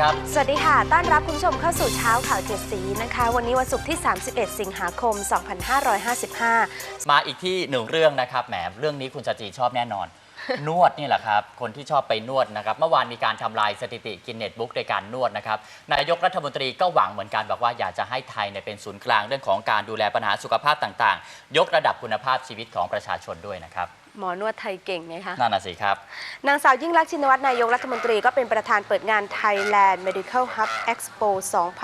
ครับ สวัสดีค่ะ ต้อนรับคุณผู้ชมเข้าสู่เช้าข่าวเจ็ดสีนะคะ วันนี้วันศุกร์ที่ 31 สิงหาคม 2555 มาอีกที่หนึ่งเรื่องนะครับ แหม เรื่องนี้คุณจจีชอบแน่นอน นวดนี่แหละครับ คนที่ชอบไปนวดนะครับ เมื่อวานมีการทำลายสถิติกินเน็ตบุ๊กโดยการนวดนะครับ นายกรัฐมนตรีก็หวังเหมือนกันบอกว่าอยากจะให้ไทยเนี่ยเป็นศูนย์กลางเรื่องของการดูแลปัญหาสุขภาพต่างๆ ยกระดับคุณภาพชีวิตของประชาชนด้วยนะครับ หมอนวดไทยเก่งไงคะ นั่นน่ะสิครับ นางสาวยิ่งลักษณ์ชินวัตรนายกรัฐมนตรีก็เป็นประธานเปิดงาน Thailand Medical Hub Expo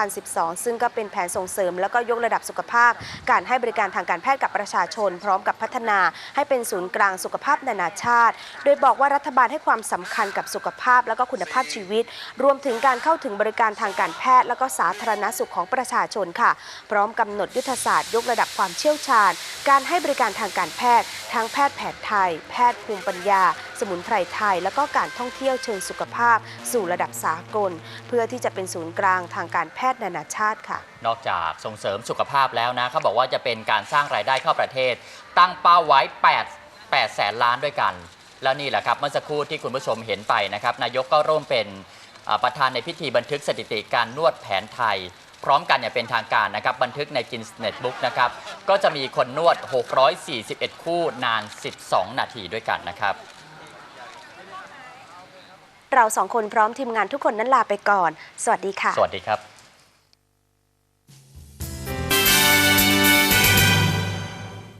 2012 ซึ่งก็เป็นแผนส่งเสริม แล้วก็ยกระดับสุขภาพ การให้บริการทางการแพทย์กับประชาชน พร้อมกับพัฒนาให้เป็นศูนย์กลางสุขภาพนานาชาติ โดยบอกว่ารัฐบาลให้ความสำคัญกับสุขภาพ แล้วก็คุณภาพชีวิต รวมถึงการเข้าถึงบริการทางการแพทย์ แล้วก็สาธารณสุขของประชาชนค่ะ พร้อมกำหนดยุทธศาสตร์ ยกระดับความเชี่ยวชาญ การให้บริการทางการแพทย์ทั้งแพทย์แผนไทยแพทย์ภูมิปัญญา สมุนไพรไทย แล้วก็การท่องเที่ยวเชิงสุขภาพ สู่ระดับสากล เพื่อที่จะเป็นศูนย์กลางทางการแพทย์นานาชาติค่ะ นอกจากส่งเสริมสุขภาพแล้วนะเขาบอกว่าจะเป็นการสร้างรายได้เข้าประเทศ ตั้งเป้าไว้ 8 8แสนล้านด้วยกัน แล้วนี่แหละครับเมื่อสักครู่ที่คุณผู้ชมเห็นไปนะครับ นายกก็ร่วมเป็นประธานในพิธีบันทึกสถิติการนวดแผนไทย พร้อมกันอย่างเป็นทางการนะครับบันทึกในกินเน็ตบุ๊กนะครับก็จะมีคนนวด 641 คู่นาน 12 นาทีด้วยกันนะครับเราสองคนพร้อมทีมงานทุกคนนั้นลาไปก่อน สวัสดีค่ะ สวัสดีครับ